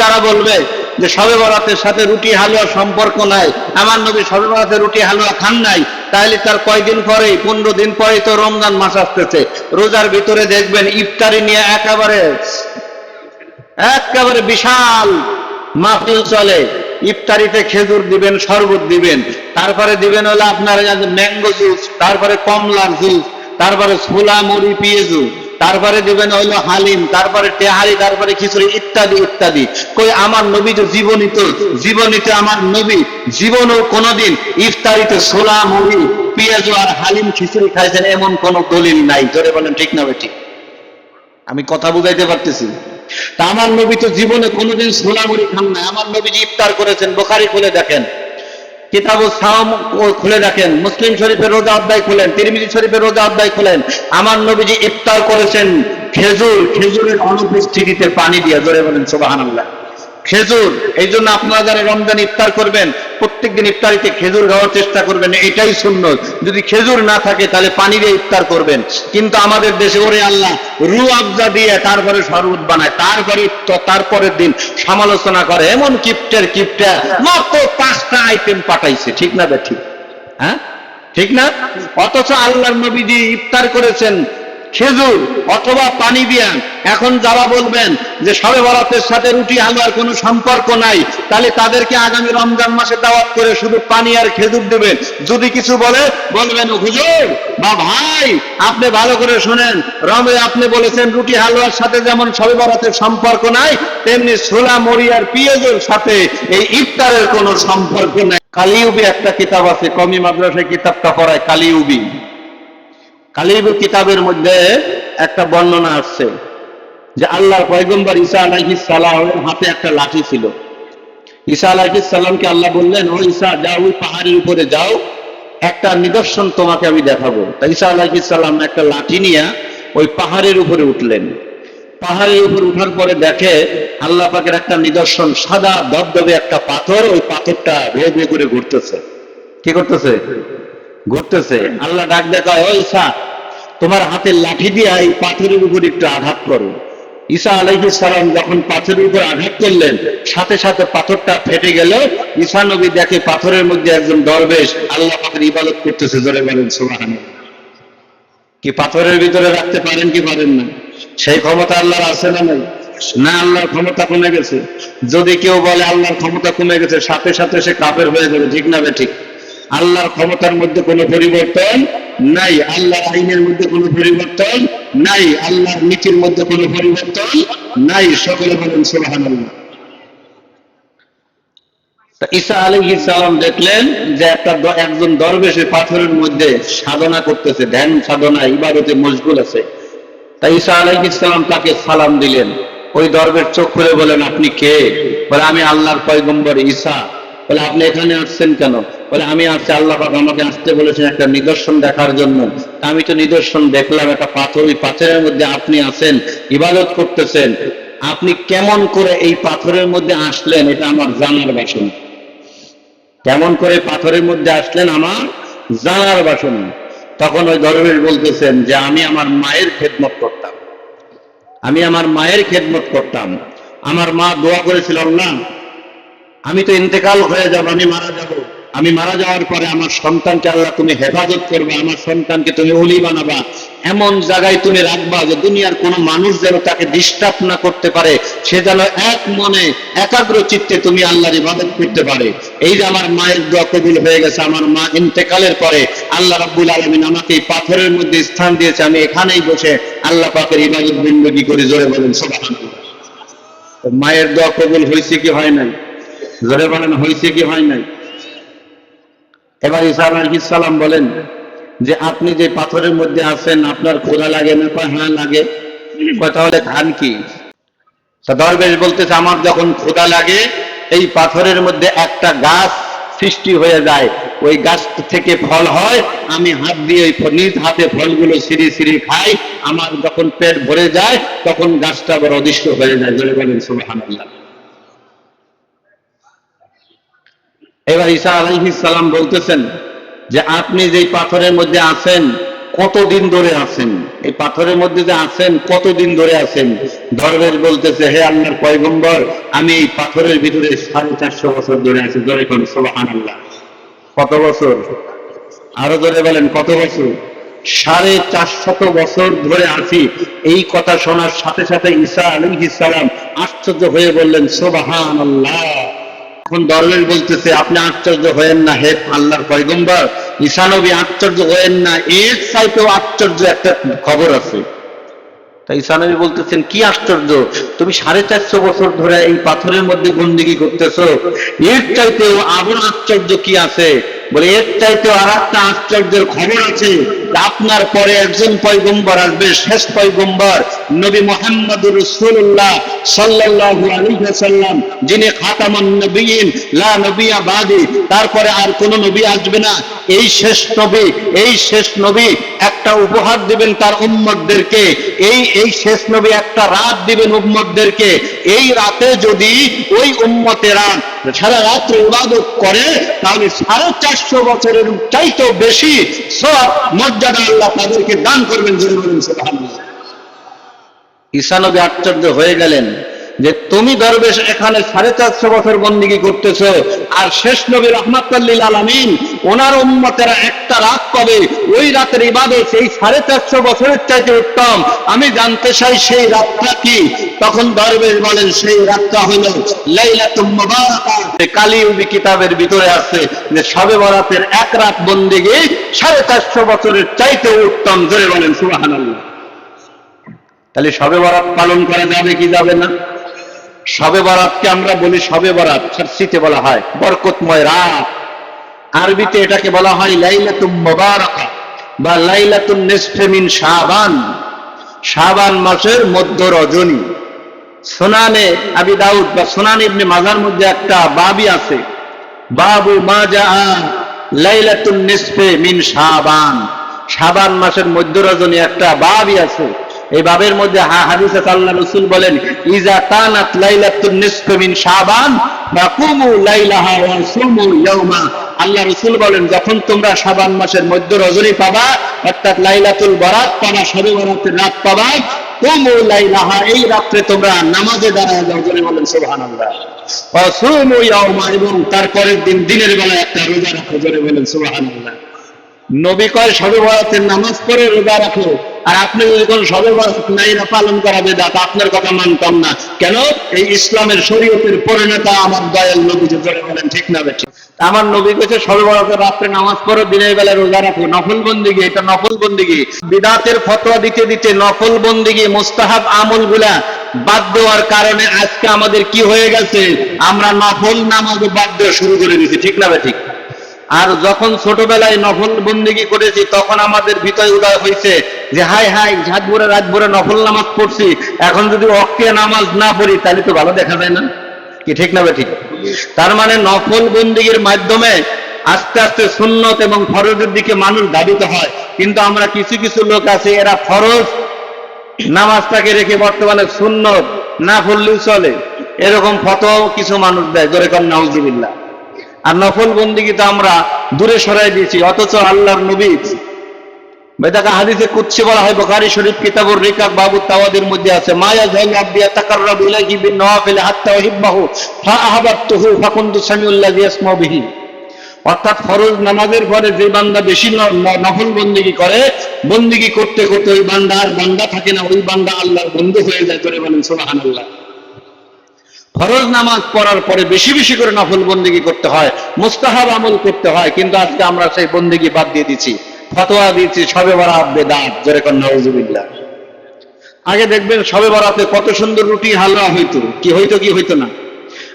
যারা বলবে যে সবে বরাতের সাথে রুটি হালুয়া সম্পর্ক নাই, আমার নবী সবে বরাতে রুটি হালুয়া খান নাই তাহলে তার কয়দিন পরেই, পনেরো দিন পরেই তো রমজান মাস আসতেছে। রোজার ভিতরে দেখবেন ইফতারি নিয়ে একেবারে একেবারে বিশাল মাহফিল চলে। ইফতারিতে খেজুর দিবেন, শরবত দিবেন, তারপরে দিবেন হলো আপনার ম্যাঙ্গো জুস, তারপরে কমলার জুস, তারপরে ছোলা, মুড়ি, পেঁয়াজু তারপরে দিবেন হইল হালিম, তারপরে তেহারি তারপরে খিচুড়ি, ইত্যাদি ইত্যাদি। কই, আমার নবী যে জীবনীত জীবনীতে আমার নবী। জীবনও কোনোদিন ইফতারিতে ছোলা, মুড়ি, পেঁয়াজু আর হালিম খিচুড়ি খাইছেন এমন কোনো দলিল নাই। জোরে বলেন, ঠিক না বেঠিক? আমি কথা বুঝাইতে পারতেছি তা আমার নবী তো জীবনে কোনোদিন সোনামুড়ি খান না আমার নবী ইফতার করেছেন, বোখারি খুলে দেখেন। কিতাব সাম খুলে রাখেন মুসলিম শরীফের রোজা অধ্যায় খুলেন, তিরমিজি শরীফের রোজা অধ্যায় খুলেন। আমার নবীজি ইফতার করেছেন। খেজুর, খেজুরের অনুপস্থিতিতে পানি দিয়ে জোরে বলেন, সুবহানাল্লাহ। খেজুর, এই জন্য আপনারা যারা রমজান ইফতার করবেন প্রত্যেকদিন ইফতারিতে খেজুর খাওয়ার চেষ্টা করবেন, এটাই শূন্য যদি খেজুর না থাকে, তাহলে পানি দিয়ে ইফতার করবেন। কিন্তু আমাদের দেশে, ওরে আল্লাহ রু আবজা দিয়ে তারপরে শরবত বানায়, তারপরে তারপরের দিন সমালোচনা করে, এমন কিপ্টের কিপ্টা, মাত্র পাঁচটা আইটেম পাঠাইছে, ঠিক না ঠিক? হ্যাঁ? ঠিক না? অথচ আল্লাহর নবীজি ইফতার করেছেন খেজুর অথবা পানি দিয়া এখন যারা বলবেন যে সবে বরাতের সাথে রুটি হালুয়ার কোনো সম্পর্ক নাই, তাহলে তাদেরকে আগামী রমজান মাসে দাওয়াত করে শুধু পানি আর খেজুর দেবেন। যদি কিছু বলে, বলবেন, হুজুর, বা ভাই, আপনি ভালো করে শোনেন রমে আপনি বলেছেন রুটি হালুয়ার সাথে যেমন সবে বরাতের সম্পর্ক নাই, তেমনি ছোলা মরি আর পিঁয়াজের সাথে এই ইফতারের কোনো সম্পর্ক নাই। কালিউবি একটা কিতাব আছে, কমি মাদ্রাসায় কিতাবটা পড়ায় কালিউবি। কালিব কিতাবের মধ্যে একটা বর্ণনা আসছে যে আল্লাহর পয়গম্বর ঈসা আলাইহিস সালামের হাতে একটা লাঠি ছিল। ঈসা আলাইহিস সালামকে আল্লাহ বললেন, ও ঈসা, যাও ওই পাহাড়ের উপরে যাও, একটা নিদর্শন তোমাকে আমি দেখাবো। তা ঈসা আলাইহিস সালাম একটা লাঠি নিয়ে ওই পাহাড়ের উপরে উঠলেন। পাহাড়ের উপর উঠার পরে দেখে আল্লাহ পাকের একটা নিদর্শন, সাদা দবদবে একটা পাথর, ওই পাথরটা ভে ভে করে ঘুরতেছে। কি করতেছে? ঘুরতেছে। আল্লাহ ডাক দেখায় ও ঈসা, তোমার হাতের লাঠি দিয়ে এই পাথরের উপর একটু আঘাত করো। ঈসা আলাইহিস সালাম যখন পাথরের উপর আঘাত করলেন, সাথে সাথে পাথরটা ফেটে গেল। ঈসা নবী দেখে পাথরের মধ্যে একজন দরবেশ আল্লাহ পাকের ইবাদত করতেছে, জোরে বলেন, সুবহানাল্লাহ। কি পাথরের ভিতরে রাখতে পারেন কি পারেন না? সেই ক্ষমতা আল্লাহর আছে না নাই? না, আল্লাহর ক্ষমতা কমে গেছে। যদি কেউ বলে আল্লাহর ক্ষমতা কমে গেছে, সাথে সাথে সে কাপের হয়ে যাবে, ঠিক না বে ঠিক? আল্লাহর ক্ষমতার মধ্যে কোনো পরিবর্তন নাই। আল্লাহর আইনের মধ্যে কোনো পরিবর্তন নাই। আল্লাহর নীতির মধ্যে কোনো পরিবর্তন নাই। সকলে বলেন তা ঈসা আলাইহিস সালাম দেখলেন যে একটা একজন দরবেশে পাথরের মধ্যে সাধনা করতেছে, ধ্যান, সাধনা, ইবাদতে মশগুল আছে। তাই ঈসা আলাইহিস সালাম তাকে সালাম দিলেন। ওই দরবেশ চোখ খুলে বলেন, আপনি কে? বলে, আমি আল্লাহর পয়গম্বর ঈসা। বলে, আপনি এখানে আসছেন কেন? বলে, আমি আসছি আল্লাহ আমাকে আসতে বলেছেন একটা নিদর্শন দেখার জন্য। আমি তো নিদর্শন দেখলাম, একটা পাথর, ওই পাথরের মধ্যে আপনি আছেন, ইবাদত করতেছেন। আপনি কেমন করে এই পাথরের মধ্যে আসলেন, এটা আমার জানার বাসনা। কেমন করে পাথরের মধ্যে আসলেন, আমার জানার বাসনা। তখন ওই দরবেশ বলতেছেন যে, আমি আমার মায়ের খেদমত করতাম। আমি আমার মায়ের খেদমত করতাম। আমার মা দোয়া করেছিল না আমি তো ইন্তেকাল হয়ে যাব, আমি মারা যাব। আমি মারা যাওয়ার পরে আমার সন্তানকে আল্লাহ তুমি হেফাজত করবে, আমার সন্তানকে তুমি অলি বানাবা। এমন জায়গায় তুমি রাখবা যে দুনিয়ার কোনো মানুষ যেন তাকে ডিস্টার্ব না করতে পারে, সে যেন এক মনে, একাগ্র চিত্তে তুমি আল্লাহর ইবাদত করতে পারে। এই যে আমার মায়ের দোয়া কবুল হয়ে গেছে, আমার মা ইন্তেকালের পরে আল্লাহ রাব্বুল আলামিন আমাকে এই পাথরের মধ্যে স্থান দিয়েছে, আমি এখানেই বসে আল্লাহ পাকের ইবাদত বিন্দুকি করে জোরে বলেন মায়ের দোয়া কবুল হয়েছে কি হয় নাই? জোরে বলেন হয়েছে কি হয় নাই? এবার ঈসা আলাইহিস সালাম বলেন যে আপনি যে পাথরের মধ্যে আছেন, আপনার খোদা লাগে না হ্যাঁ লাগে? তাহলে ধান কি? দরবেশ বলতেছে, আমার যখন খোদা লাগে, এই পাথরের মধ্যে একটা গাছ সৃষ্টি হয়ে যায়। ওই গাছ থেকে ফল হয়, আমি হাত দিয়ে ওই নিজ হাতে ফলগুলো সিঁড়ি সিঁড়ি খাই। আমার যখন পেট ভরে যায়, তখন গাছটা আবার অদৃশ্য হয়ে যায়। জোরে বলেন, সুবহানাল্লাহ। এবার ঈসা আলাইহিস সালাম বলতেছেন যে আপনি যেই পাথরের মধ্যে আছেন কতদিন ধরে আছেন? এই পাথরের মধ্যে যে আছেন কতদিন ধরে আছেন? ধর্মের বলতেছে হে আল্লাহর পয়গম্বর আমি এই পাথরের ভিতরে সাড়ে চারশো বছর ধরে আছি। ধরে কোন সোহান আল্লাহ কত বছর? আরও ধরে বলেন কত বছর? সাড়ে চারশত বছর ধরে আছি। এই কথা শোনার সাথে সাথে ঈসা আলহি সালাম আশ্চর্য হয়ে বললেন সোবাহান আল্লাহ এখন দরবেশ বলতেছে, আপনি আশ্চর্য হয়েন না, হে আল্লাহর পয়গম্বর, ঈশানবী আশ্চর্য হয়েন না, এর চাইতেও আশ্চর্য একটা খবর আছে। তাই ঈশানবী বলতেছেন, কি আশ্চর্য, তুমি সাড়ে চারশো বছর ধরে এই পাথরের মধ্যে বন্দিগি করতেছ, এর চাইতেও আবার আশ্চর্য কি আছে? বলে, এর চাইতেও আর একটা আশ্চর্যের খবর আছে আপনার পরে একজন পয়গম্বর আসবে, শেষ পয়গম্বর নবী মোহাম্মদুর রসুল্লাহ সাল্লাল্লাহু আলাইহি ওয়াসাল্লাম, যিনি খাতামান নবীন, লা নবিয়া বাদি, তারপরে আর কোন নবী আসবে না। এই শেষ নবী, এই শেষ নবী একটা উপহার দিবেন তার উম্মতদেরকে, এই এই শেষ নবী একটা রাত দিবেন উম্মতদেরকে, এই রাতে যদি ওই উম্মতেরা সারা রাত্রে ইবাদত করে, তাহলে সাড়ে চারশো বছরের চাইতেও বেশি সব মর্যাদা আল্লাহ তাদেরকে দান করবেন যদি বলেন ঈশানবী আশ্চর্য হয়ে গেলেন যে তুমি দরবেশ এখানে সাড়ে চারশো বছর বন্দিগি করতেছ, আর শেষ নবী রহমাতুল্লিল আলমিন ওনার উম্মতেরা একটা রাত পাবে ওই রাতের ইবাদত এই সাড়ে চারশো বছরের চাইতে উত্তম। আমি জানতে চাই সেই রাতটা কি? তখন দরবেশ বলেন, সেই রাতটা হলো লাইলাতুম মুবারাকা। কালী উবি কিতাবের ভিতরে আছে যে সবে বরাতের এক রাত বন্দিগি সাড়ে চারশো বছরের চাইতে উত্তম, জোরে বলেন, সুবহানাল্লাহ। তাহলে সবে বরাত পালন করা যাবে কি যাবে না? সবে বরাতকে আমরা বলি সবে বরাত ফার্সিতে বলা হয়, বরকতময় রাত। আরবিতে এটাকে বলা হয় লাইলাতুম মুবারাকা বা লাইলাতুন নিসফে মিন শাবান। শাবান মাসের মধ্য রজনী। সোনানে আবি দাউদ বা সোনান ইবনে মাজার মধ্যে একটা বাবি আছে। বাবু মাজা লাইলাতুন নিসফে মিন শাবান। শাবান মাসের মধ্য রজনী একটা বাবি আছে। এই বাবের মধ্যে রসুল বলেন, ইজা কানাত লাইলাতুন নিসফে শাবান ফাকুমু লাইলাহা ওয়া সুমু ইয়াওমা আল্লাহ রসুল বলেন, যখন তোমরা শাবান মাসের মধ্য রজনী পাবা, অর্থাৎ লাইলাতুল বরাত পাবা শবে বরাতের রাত পাবা, কুমু লাইলাহা, এই রাত্রে তোমরা নামাজে দাঁড়ায় যাও জোরে বলেন, সুবহানাল্লাহ। ওয়া সুমু ইয়াওমা এবং তারপরের দিন দিনের বেলা একটা রোজা রাখো জোরে বলেন, সুবহানাল্লাহ। নবী কয় সবে বরাতের নামাজ পড়ে রোজা রাখো। আর আপনি যদি কোন সবে বরাত নাই না পালন করা বেদাত আপনার কথা মানতাম না। কেন? এই ইসলামের শরীয়তের পরিণতা আমার দয়াল নবী যে জোরে বলেন, ঠিক না বেঠিক? আমার নবী কাছে সবে বরাতের রাত্রে নামাজ পড়ো, দিনের বেলা রোজা রাখো। নফল বন্দিগি এটা নফল বন্দিগি বিদাতের ফতোয়া দিতে দিতে নফল বন্দিগি মুস্তাহাব আমলগুলা বাদ দেওয়ার কারণে আজকে আমাদের কি হয়ে গেছে? আমরা নফল নামাজ বাদ দেওয়া শুরু করে দিয়েছি, ঠিক না বেঠিক? আর যখন ছোটবেলায় নফল বন্দিগি করেছি, তখন আমাদের ভিতরে উদয় হয়েছে যে হাই হাই ঝাঁট ভরে রাত ভরে নফল নামাজ পড়ছি। এখন যদি অক্রিয় নামাজ না পড়ি, তাহলে তো ভালো দেখা যায় না। কি ঠিক না ঠিক তার মানে নফল বন্দিগির মাধ্যমে আস্তে আস্তে সুন্নত এবং ফরজের দিকে মানুষ ধাবিত হয়। কিন্তু আমরা কিছু কিছু লোক আছে, এরা ফরজ নামাজটাকে রেখে বর্তমানে সুন্নত, না পড়লেও চলে। এরকম ফতোয়াও কিছু মানুষ দেয়। জোরে কর নাউজুবিল্লাহ। আর নফল বন্দিগি তো আমরা দূরে সরাই দিয়েছি, অথচ আল্লাহর নবী। অর্থাৎ নামাজের পরে যে বান্দা বেশি বন্দিগি করে? বন্দিগি করতে করতে ওই বান্দা আর বান্দা থাকে না, ওই বান্দা আল্লাহর বন্ধু হয়ে যায় করে বলেন, সুবহানাল্লাহ। ফরজ নামাজ পড়ার পরে বেশি বেশি করে নফল বন্দিগি করতে হয়, মুস্তাহাব আমল করতে হয়, কিন্তু আজকে আমরা সেই বন্দিগি বাদ দিয়ে দিচ্ছি ফতোয়া দিচ্ছি সবে বরাত বেদাত যেরকম নওজুবিল্লাহ আগে দেখবেন সবে বরাতে কত সুন্দর রুটি, হালুয়া হইতো। কি হইতো কি হইতো না?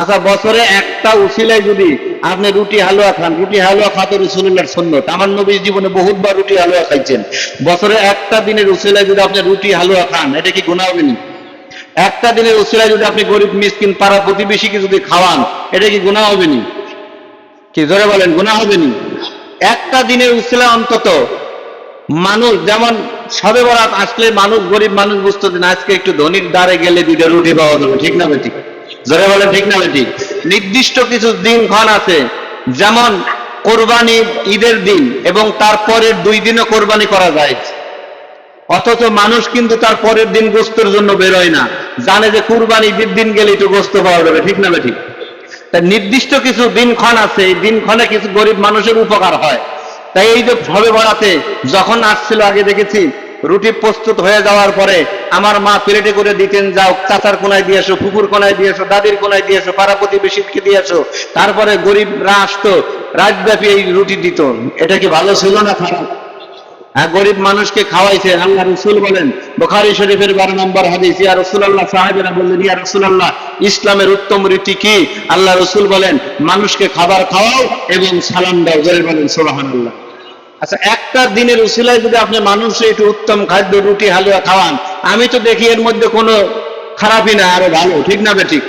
আচ্ছা বছরে একটা উসিলায় যদি আপনি রুটি, হালুয়া খান, রুটি, হালুয়া খাতে রসুল্লাহর সন্ন্যত আমার নবীর জীবনে বহুতবার রুটি, হালুয়া খাইছেন। বছরে একটা দিনের উসিলায় যদি আপনি রুটি, হালুয়া খান, এটা কি গুণা না একটা দিনের উসিলায় যদি আপনি গরিব মিসকিন পাড়া প্রতিবেশীকে যদি খাওয়ান এটা কি গুণা হবে নি? কি জোরে বলেন গুণা হবে নি? একটা দিনের উসিলা অন্তত মানুষ যেমন সবে বরাত আসলে মানুষ গরিব মানুষ বুঝতো যে না, আজকে একটু ধনির দ্বারে গেলে দুইটা রুটি পাওয়া যাবে ঠিক না ঠিক জোরে বলেন ঠিক না ঠিক নির্দিষ্ট কিছু দিন ক্ষণ আছে যেমন কোরবানি ঈদের দিন এবং তারপরের দুই দিনও কোরবানি করা যায়। অথচ মানুষ কিন্তু তার পরের দিন গোস্তের জন্য বেরোয় না। জানে যে কুরবানি ঈদের দিন গেলে একটু গোস্ত পাওয়া যাবে, ঠিক না ঠিক। তাই নির্দিষ্ট কিছু দিনক্ষণ আছে, এই দিনক্ষণে কিছু গরিব মানুষের উপকার হয়। তাই এই যে সবে বরাতে যখন আসছিল, আগে দেখেছি, রুটি প্রস্তুত হয়ে যাওয়ার পরে আমার মা প্লেটে করে দিতেন, যাও, চাচার কোনায় দিয়ে এসো পুকুর কোনায় দিয়ে এসো, দাদির কোনায় দিয়ে এসো পাড়া প্রতিবেশীকে দিয়ে এসো। তারপরে গরিবরা আসতো, রাতব্যাপী এই রুটি দিত। এটা কি ভালো ছিল না খারাপ? গরিব মানুষকে খাওয়াইছে। আল্লাহ রসুল বলেন, বোখারি শরীফের বারো নম্বর হাদিস, ইয়া রসুল্লাহ সাহেবেরা বললেন, ইয়া রসুল্লাহ ইসলামের উত্তম রীতি কি? আল্লাহ রসুল বলেন, মানুষকে খাবার খাওয়াও এবং সালাম দাও। জোরে বলেন সোলাহান আল্লাহ আচ্ছা একটা দিনের উসিলায় যদি আপনি মানুষে একটু উত্তম খাদ্য, রুটি, হালুয়া খাওয়ান, আমি তো দেখি এর মধ্যে কোনো খারাপই না, আরও ভালো, ঠিক না ঠিক?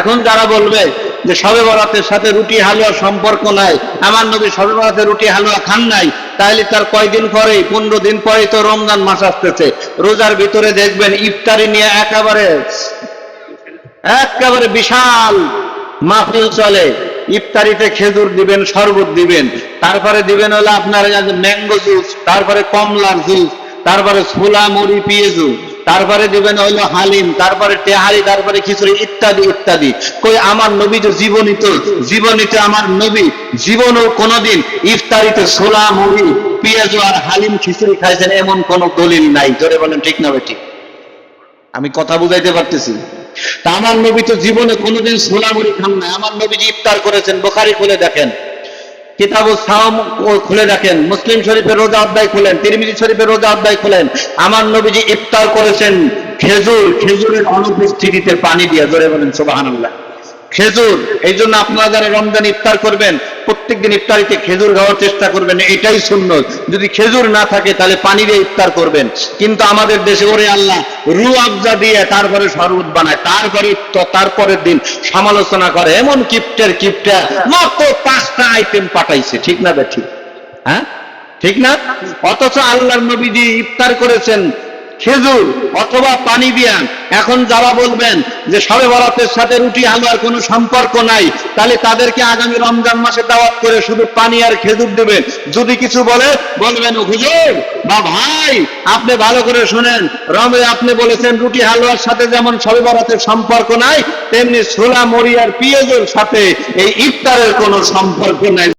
এখন যারা বলবে যে সবে বরাতের সাথে রুটি হালুয়ার সম্পর্ক নাই, আমার নবী সবে বরাতে রুটি, হালুয়া খান নাই তাহলে তার কয়দিন পরেই, পনেরো দিন পরেই তো রমজান মাস আসতেছে। রোজার ভিতরে দেখবেন ইফতারি নিয়ে একেবারে একেবারে বিশাল মাহফিল চলে। ইফতারিতে খেজুর দিবেন, শরবত দিবেন। তারপরে দিবেন হলো আপনার ম্যাঙ্গো জুস, তারপরে কমলার জুস, তারপরে ছোলা, মুড়ি, পেঁয়াজু। তারপরে দিবেন হইল হালিম, তারপরে তেহারি, তারপরে খিচুড়ি, ইত্যাদি ইত্যাদি। কই আমার নবী তো জীবনীত জীবনীত আমার নবী। জীবনও কোনোদিন ইফতারিতে ছোলা, মুড়ি, পেঁয়াজু আর হালিম খিচুড়ি খাইছেন এমন কোন দলিল নাই। জোরে বলেন, ঠিক না ঠিক আমি কথা বুঝাইতে পারতেছি। তা আমার নবী তো জীবনে কোনোদিন সোলামুড়ি খান না আমার নবী ইফতার করেছেন, বোখারি খুলে দেখেন। কিতাবু খুলে রাখেন মুসলিম শরীফের রোজা আদায় খুলেন, তিরমিজি শরীফের রোজা আদায় খুলেন। আমার নবীজি ইফতার করেছেন খেজুর, খেজুরের অনুপস্থিতিতে পানি দিয়ে, জোরে বলেন সুবহানাল্লাহ। খেজুর, এই জন্য আপনারা যারা রমজান ইফতার করবেন প্রত্যেক দিন ইফতারিতে খেজুর খাওয়ার চেষ্টা করবেন, এটাই শূন্য যদি খেজুর না থাকে, তাহলে পানি দিয়ে ইফতার করবেন। কিন্তু আমাদের দেশে, ওরে আল্লাহ, রু আফজা দিয়ে তারপরে শরবত বানায়, তারপরে তারপরের দিন সমালোচনা করে, এমন কিপ্টের কিপ্টা, মাত্র পাঁচটা আইটেম পাঠাইছে, ঠিক না ঠিক? হ্যাঁ? ঠিক না? অথচ আল্লাহর নবীজি ইফতার করেছেন খেজুর অথবা পানি দিয়া এখন যারা বলবেন যে সবে বরাতের সাথে রুটি হালুয়ার কোনো সম্পর্ক নাই, তাহলে তাদেরকে আগামী রমজান মাসে দাওয়াত করে শুধু পানি আর খেজুর দেবেন। যদি কিছু বলে, বলবেন, হুজুর বা ভাই, আপনি ভালো করে শোনেন। রমে আপনি বলেছেন রুটি হালুয়ার সাথে যেমন সবে বরাতের সম্পর্ক নাই, তেমনি ছোলা মরিয়ার পিঁয়াজের সাথে এই ইফতারের কোনো সম্পর্ক নাই।